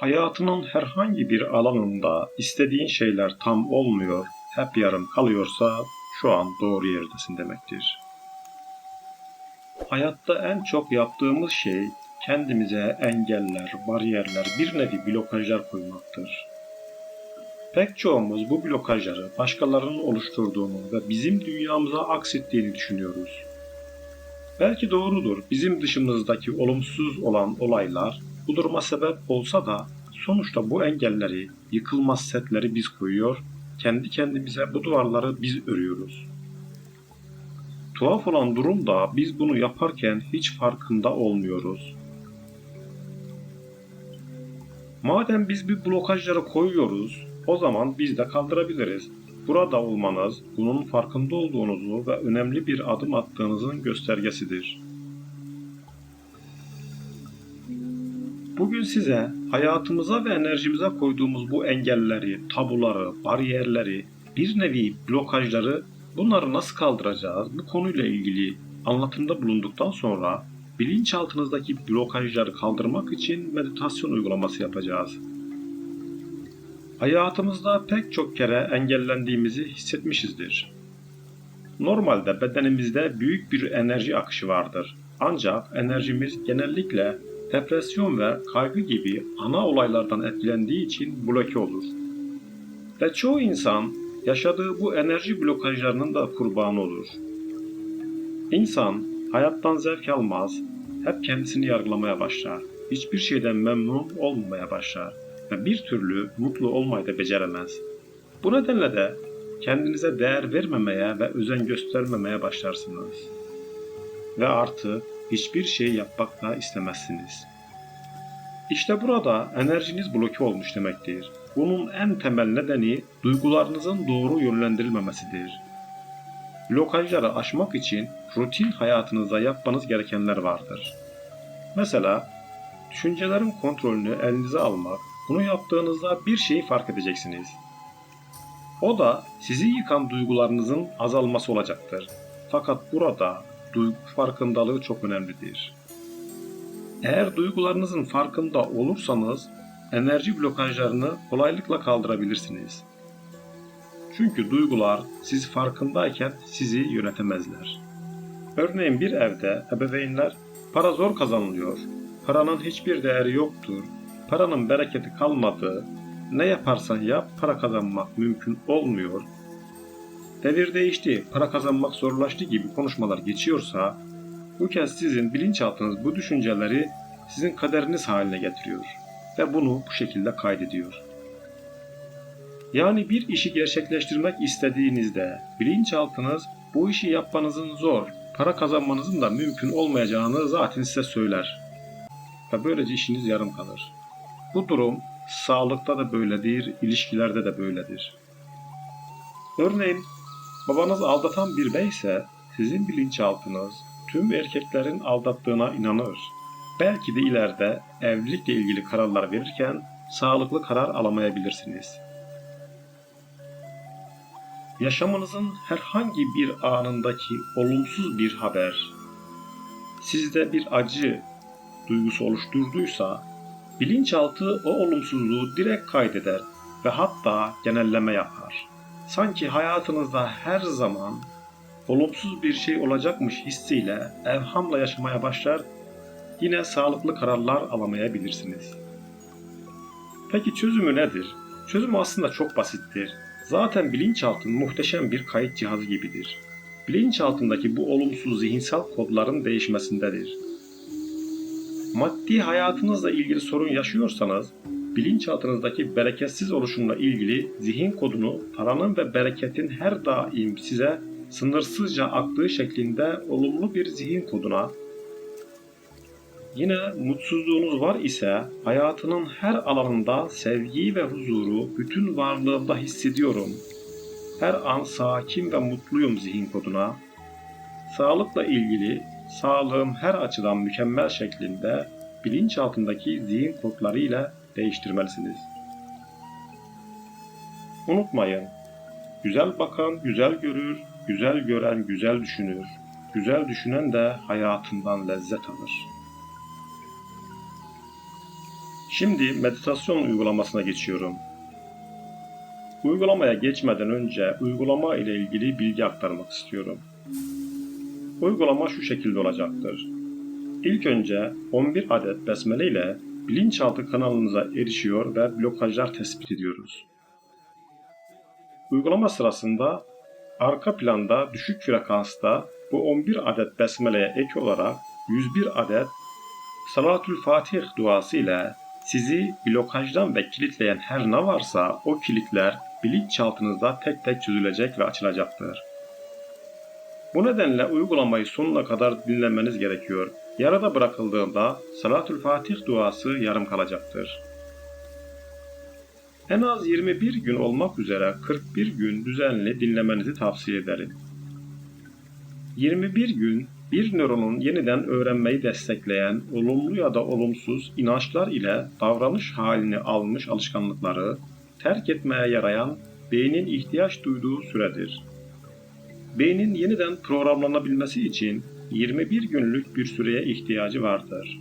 Hayatının herhangi bir alanında istediğin şeyler tam olmuyor, hep yarım kalıyorsa şu an doğru yerdesin demektir. Hayatta en çok yaptığımız şey kendimize engeller, bariyerler, bir nevi blokajlar koymaktır. Pek çoğumuz bu blokajları başkalarının oluşturduğunu ve bizim dünyamıza aksettiğini düşünüyoruz. Belki doğrudur. Bizim dışımızdaki olumsuz olan olaylar bu duruma sebep olsa da sonuçta bu engelleri, yıkılmaz setleri biz koyuyor, kendi kendimize bu duvarları biz örüyoruz. Tuhaf olan durum da biz bunu yaparken hiç farkında olmuyoruz. Madem biz bir blokajları koyuyoruz, o zaman biz de kaldırabiliriz. Burada olmanız, bunun farkında olduğunuzu ve önemli bir adım attığınızın göstergesidir. Bugün size hayatımıza ve enerjimize koyduğumuz bu engelleri, tabuları, bariyerleri, bir nevi blokajları bunları nasıl kaldıracağız bu konuyla ilgili anlatımda bulunduktan sonra bilinçaltınızdaki blokajları kaldırmak için meditasyon uygulaması yapacağız. Hayatımızda pek çok kere engellendiğimizi hissetmişizdir. Normalde bedenimizde büyük bir enerji akışı vardır. Ancak enerjimiz genellikle depresyon ve kaygı gibi ana olaylardan etkilendiği için bloke olur. Ve çoğu insan yaşadığı bu enerji blokajlarının da kurbanı olur. İnsan hayattan zevk almaz, hep kendisini yargılamaya başlar, hiçbir şeyden memnun olmamaya başlar ve bir türlü mutlu olmayı da beceremez. Bu nedenle de kendinize değer vermemeye ve özen göstermemeye başlarsınız. Ve artık hiçbir şey yapmak da istemezsiniz. İşte burada enerjiniz bloke olmuş demektir. Bunun en temel nedeni duygularınızın doğru yönlendirilmemesidir. Blokajları aşmak için rutin hayatınızda yapmanız gerekenler vardır. Mesela düşüncelerin kontrolünü elinize almak, bunu yaptığınızda bir şeyi fark edeceksiniz. O da sizi yıkan duygularınızın azalması olacaktır. Fakat burada duygu farkındalığı çok önemlidir. Eğer duygularınızın farkında olursanız enerji blokajlarını kolaylıkla kaldırabilirsiniz. Çünkü duygular siz farkındayken sizi yönetemezler. Örneğin bir evde ebeveynler para zor kazanılıyor, paranın hiçbir değeri yoktur, paranın bereketi kalmadı, ne yaparsan yap para kazanmak mümkün olmuyor, devir değişti, para kazanmak zorlaştı gibi konuşmalar geçiyorsa, bu kez sizin bilinçaltınız bu düşünceleri sizin kaderiniz haline getiriyor ve bunu bu şekilde kaydediyor. Yani bir işi gerçekleştirmek istediğinizde bilinçaltınız bu işi yapmanızın zor, para kazanmanızın da mümkün olmayacağını zaten size söyler. Ve böylece işiniz yarım kalır. Bu durum sağlıkta da böyledir, ilişkilerde de böyledir. Örneğin babanız aldatan bir bey ise sizin bilinçaltınız tüm erkeklerin aldattığına inanır. Belki de ileride evlilikle ilgili kararlar verirken sağlıklı karar alamayabilirsiniz. Yaşamınızın herhangi bir anındaki olumsuz bir haber sizde bir acı duygusu oluşturduysa bilinçaltı o olumsuzluğu direkt kaydeder ve hatta genelleme yapar. Sanki hayatınızda her zaman olumsuz bir şey olacakmış hissiyle evhamla yaşamaya başlar, yine sağlıklı kararlar alamayabilirsiniz. Peki çözümü nedir? Çözüm aslında çok basittir. Zaten bilinçaltın muhteşem bir kayıt cihazı gibidir. Bilinçaltındaki bu olumsuz zihinsel kodların değişmesindedir. Maddi hayatınızla ilgili sorun yaşıyorsanız, bilinçaltınızdaki bereketsiz oluşumla ilgili zihin kodunu paranın ve bereketin her daim size sınırsızca aktığı şeklinde olumlu bir zihin koduna, yine mutsuzluğunuz var ise hayatının her alanında sevgiyi ve huzuru bütün varlığımda hissediyorum. Her an sakin ve mutluyum zihin koduna. Sağlıkla ilgili sağlığım her açıdan mükemmel şeklinde bilinçaltındaki zihin kodları ile değiştirmelisiniz. Unutmayın, güzel bakan güzel görür, güzel gören güzel düşünür, güzel düşünen de hayatından lezzet alır. Şimdi meditasyon uygulamasına geçiyorum. Uygulamaya geçmeden önce uygulama ile ilgili bilgi aktarmak istiyorum. Uygulama şu şekilde olacaktır. İlk önce 11 adet besmele ile bilinçaltı kanalınıza erişiyor ve blokajlar tespit ediyoruz. Uygulama sırasında arka planda düşük frekansta bu 11 adet besmeleye ek olarak 101 adet Salatül Fatih duası ile sizi blokajdan ve kilitleyen her ne varsa o kilitler bilinçaltınızda tek tek çözülecek ve açılacaktır. Bu nedenle uygulamayı sonuna kadar dinlemeniz gerekiyor. Yarıda bırakıldığında Salatül Fatih duası yarım kalacaktır. En az 21 gün olmak üzere 41 gün düzenli dinlemenizi tavsiye ederim. 21 gün bir nöronun yeniden öğrenmeyi destekleyen olumlu ya da olumsuz inançlar ile davranış halini almış alışkanlıkları terk etmeye yarayan beynin ihtiyaç duyduğu süredir. Beynin yeniden programlanabilmesi için 21 günlük bir süreye ihtiyacı vardır.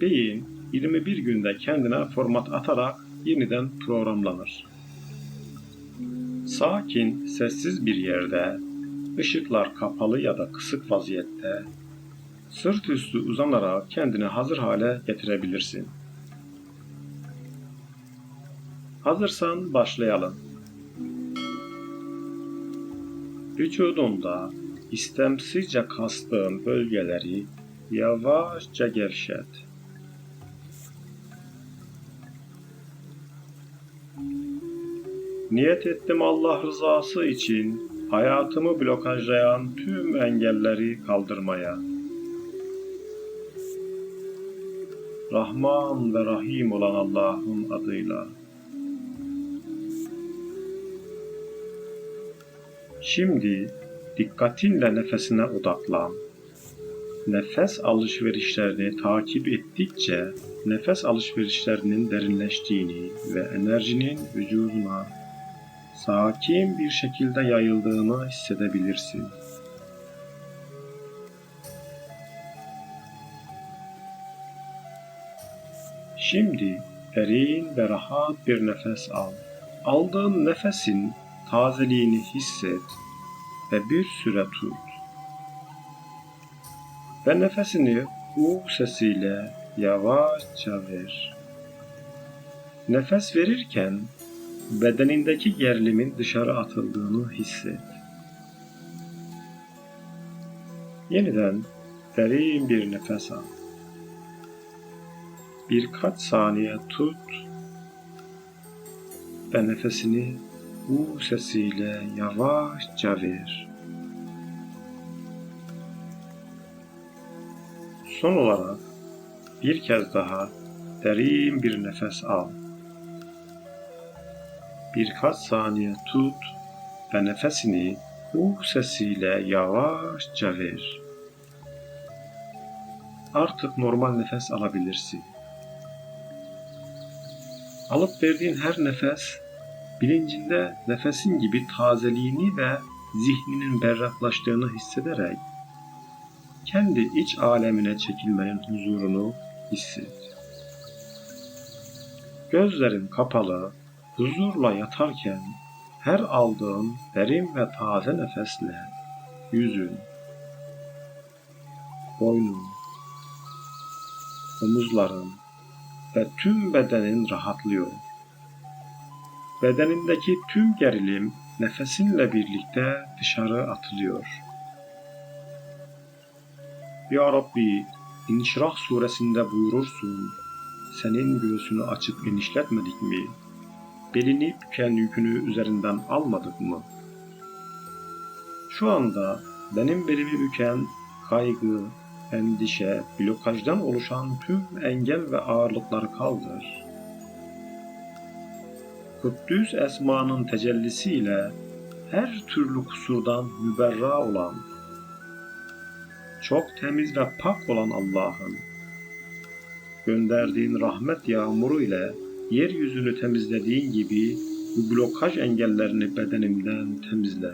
Beyin 21 günde kendine format atarak yeniden programlanır. Sakin, sessiz bir yerde, ışıklar kapalı ya da kısık vaziyette, sırt üstü uzanarak kendini hazır hale getirebilirsin. Hazırsan başlayalım. Vücudunda istemsizce kastığın bölgeleri yavaşça gevşet. Niyet ettim Allah rızası için hayatımı blokajlayan tüm engelleri kaldırmaya. Rahman ve Rahim olan Allah'ın adıyla. Şimdi dikkatinle nefesine odaklan. Nefes alışverişlerini takip ettikçe nefes alışverişlerinin derinleştiğini ve enerjinin vücuduna sakin bir şekilde yayıldığını hissedebilirsin. Şimdi derin ve rahat bir nefes al. Aldığın nefesin tazeliğini hisset ve bir süre tut. Ve nefesini U sesiyle yavaşça ver. Nefes verirken bedenindeki gerilimin dışarı atıldığını hisset. Yeniden derin bir nefes al. Birkaç saniye tut ve nefesini U sesiyle yavaşça ver. Son olarak bir kez daha derin bir nefes al. Birkaç saniye tut ve nefesini U sesiyle yavaşça ver. Artık normal nefes alabilirsin. Alıp verdiğin her nefes bilincinde nefesin gibi tazeliğini ve zihninin berraklaştığını hissederek kendi iç alemine çekilmenin huzurunu hisset. Gözlerin kapalı, huzurla yatarken her aldığın derin ve taze nefesle yüzün, boynun, omuzların ve tüm bedenin rahatlıyor. Bedenindeki tüm gerilim nefesinle birlikte dışarı atılıyor. Ya Rabbi, İnşirah suresinde buyurursun, senin göğsünü açıp genişletmedik mi? Belini büken yükünü üzerinden almadık mı? Şu anda benim belimi büken kaygı, endişe, blokajdan oluşan tüm engel ve ağırlıkları kaldır. Kuddüs esmanın tecellisiyle her türlü kusurdan müberra olan, çok temiz ve pak olan Allah'ın gönderdiğin rahmet yağmuru ile yeryüzünü temizlediğin gibi bu blokaj engellerini bedenimden temizle.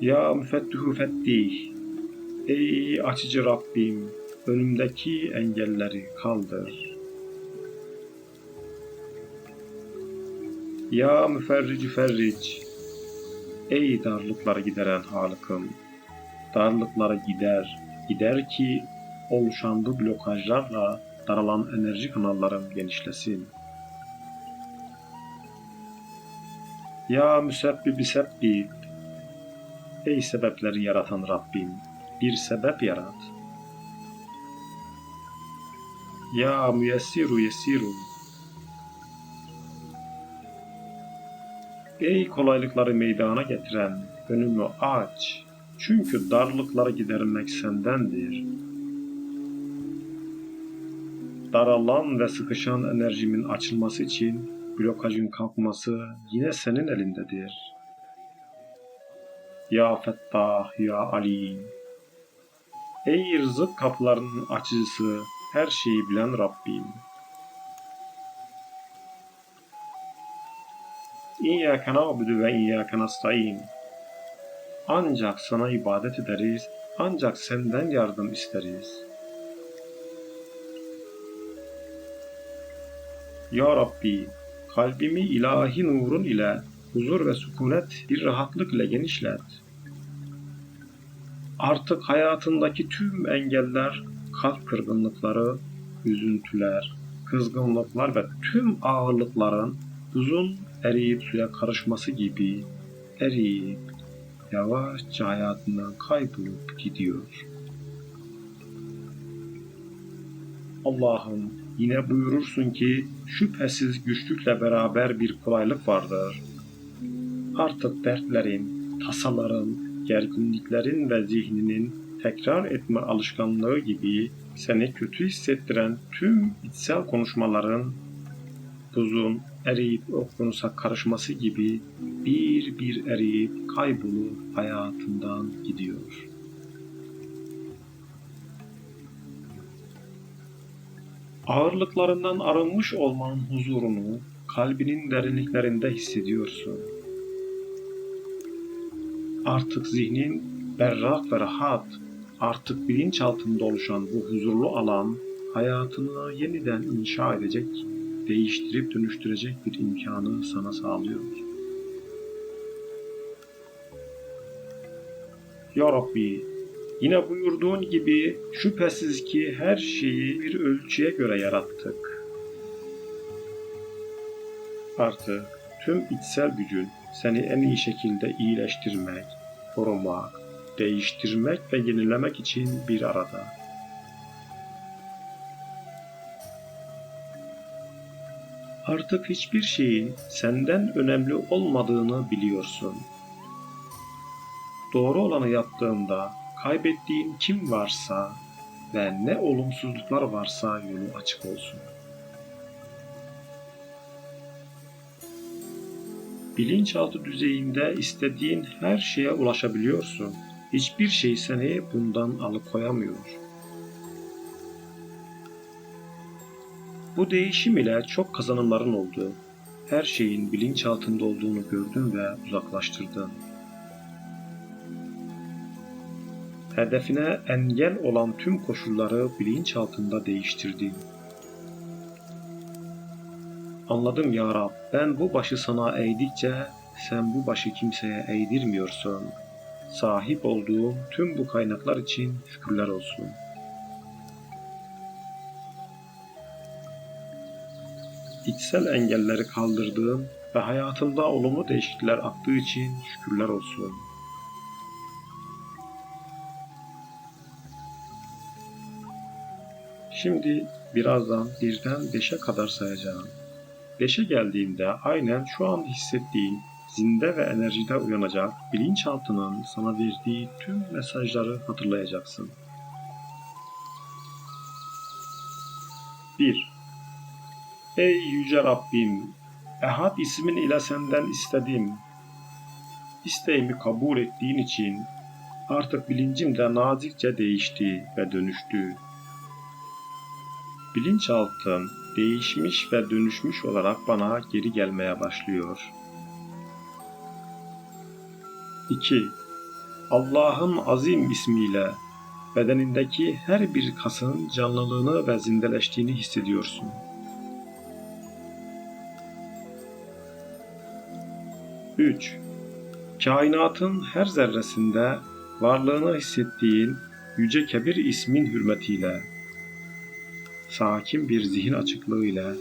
Ya müfettihu fettih, Ey açıcı Rabbim, önümdeki engelleri kaldır. Ya müferrici ferric, ey darlıkları gideren Halık'ım, darlıkları gider, gider ki oluşan bu blokajlarla daralan enerji kanallarım genişlesin. Ya müsebbibi sebbib, ey sebepleri yaratan Rabbim, bir sebep yarat. Ya müyessiru yessiru, ey kolaylıkları meydana getiren, önümü aç. Çünkü darlıkları gidermek sendendir. Daralan ve sıkışan enerjimin açılması için blokajın kalkması yine senin elindedir. Ya Fettah, Ya Alim. Ey rızık kapılarının açıcısı, her şeyi bilen Rabbim. İyyâke na'budu ve iyyâke nasta'in. Ancak sana ibadet ederiz, ancak senden yardım isteriz. Ya Rabbi, kalbimi ilahi nurun ile huzur ve sükunet bir rahatlık ile genişlet. Artık hayatındaki tüm engeller, kalp kırgınlıkları, üzüntüler, kızgınlıklar ve tüm ağırlıkların buzun eriyip suya karışması gibi eriyip yavaşça hayatından kaybolup gidiyor. Allah'ım yine buyurursun ki şüphesiz güçlükle beraber bir kolaylık vardır. Artık dertlerin, tasaların, gerginliklerin ve zihninin tekrar etme alışkanlığı gibi seni kötü hissettiren tüm içsel konuşmaların buzun eriyip okyanusa karışması gibi bir bir eriyip kaybolup hayatından gidiyor. Ağırlıklarından arınmış olmanın huzurunu kalbinin derinliklerinde hissediyorsun. Artık zihnin berrak ve rahat, artık bilinçaltında oluşan bu huzurlu alan hayatını yeniden inşa edecek, değiştirip dönüştürecek bir imkanı sana sağlıyor. Ya Rabbi, yine buyurduğun gibi şüphesiz ki her şeyi bir ölçüye göre yarattık. Artık tüm içsel gücün seni en iyi şekilde iyileştirmek, korumak, değiştirmek ve yenilemek için bir arada. Artık hiçbir şeyin senden önemli olmadığını biliyorsun. Doğru olanı yaptığında kaybettiğin kim varsa ve ne olumsuzluklar varsa yolu açık olsun. Bilinçaltı düzeyinde istediğin her şeye ulaşabiliyorsun. Hiçbir şey seni bundan alıkoyamıyor. Bu değişim ile çok kazanımların oldu. Her şeyin bilinçaltında olduğunu gördün ve uzaklaştırdın. Hedefine engel olan tüm koşulları bilinçaltında değiştirdin. Anladım ya Rab, ben bu başı sana eğdikçe sen bu başı kimseye eğdirmiyorsun. Sahip olduğum tüm bu kaynaklar için şükürler olsun. İçsel engelleri kaldırdığım ve hayatımda olumlu değişiklikler aktığı için şükürler olsun. Şimdi birazdan birden beşe kadar sayacağım. Beşe geldiğimde aynen şu an hissettiğin zinde ve enerjide uyanacak bilinçaltının sana verdiği tüm mesajları hatırlayacaksın. 1. Ey yüce Rabbim, Ehad ismin ile senden istedim. İsteğimi kabul ettiğin için artık bilincim de nazikçe değişti ve dönüştü. Bilinçaltım değişmiş ve dönüşmüş olarak bana geri gelmeye başlıyor. 2. Allah'ın azim ismiyle bedenindeki her bir kasın canlılığını ve zindeleştiğini hissediyorsun. Üç, Kainatın her zerresinde varlığını hissettiğin Yüce Kebir ismin hürmetiyle, sakin bir zihin açıklığıyla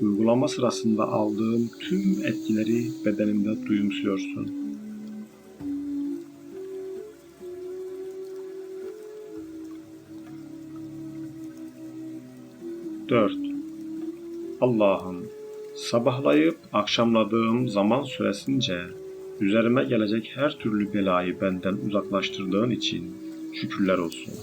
uygulama sırasında aldığım tüm etkileri bedenimde duyumsuyorsun. Dört. Allah'ım, sabahlayıp akşamladığım zaman süresince üzerime gelecek her türlü belayı benden uzaklaştırdığın için şükürler olsun.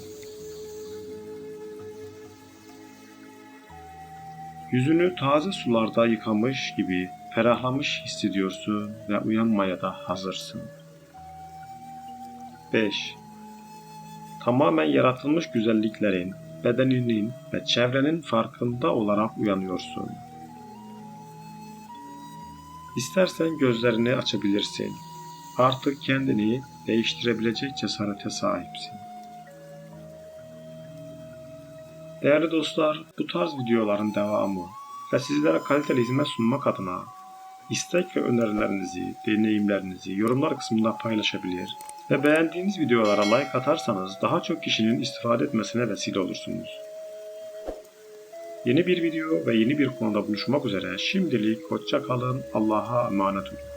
Yüzünü taze sularda yıkamış gibi ferahlamış hissediyorsun ve uyanmaya da hazırsın. 5. Tamamen yaratılmış güzelliklerin, bedeninin ve çevrenin farkında olarak uyanıyorsun. İstersen gözlerini açabilirsin. Artık kendini değiştirebilecek cesarete sahipsin. Değerli dostlar, bu tarz videoların devamı ve sizlere kaliteli hizmet sunmak adına istek ve önerilerinizi, deneyimlerinizi yorumlar kısmında paylaşabilir ve beğendiğiniz videolara like atarsanız daha çok kişinin istifade etmesine vesile olursunuz. Yeni bir video ve yeni bir konuda buluşmak üzere şimdilik hoşça kalın, Allah'a emanet olun.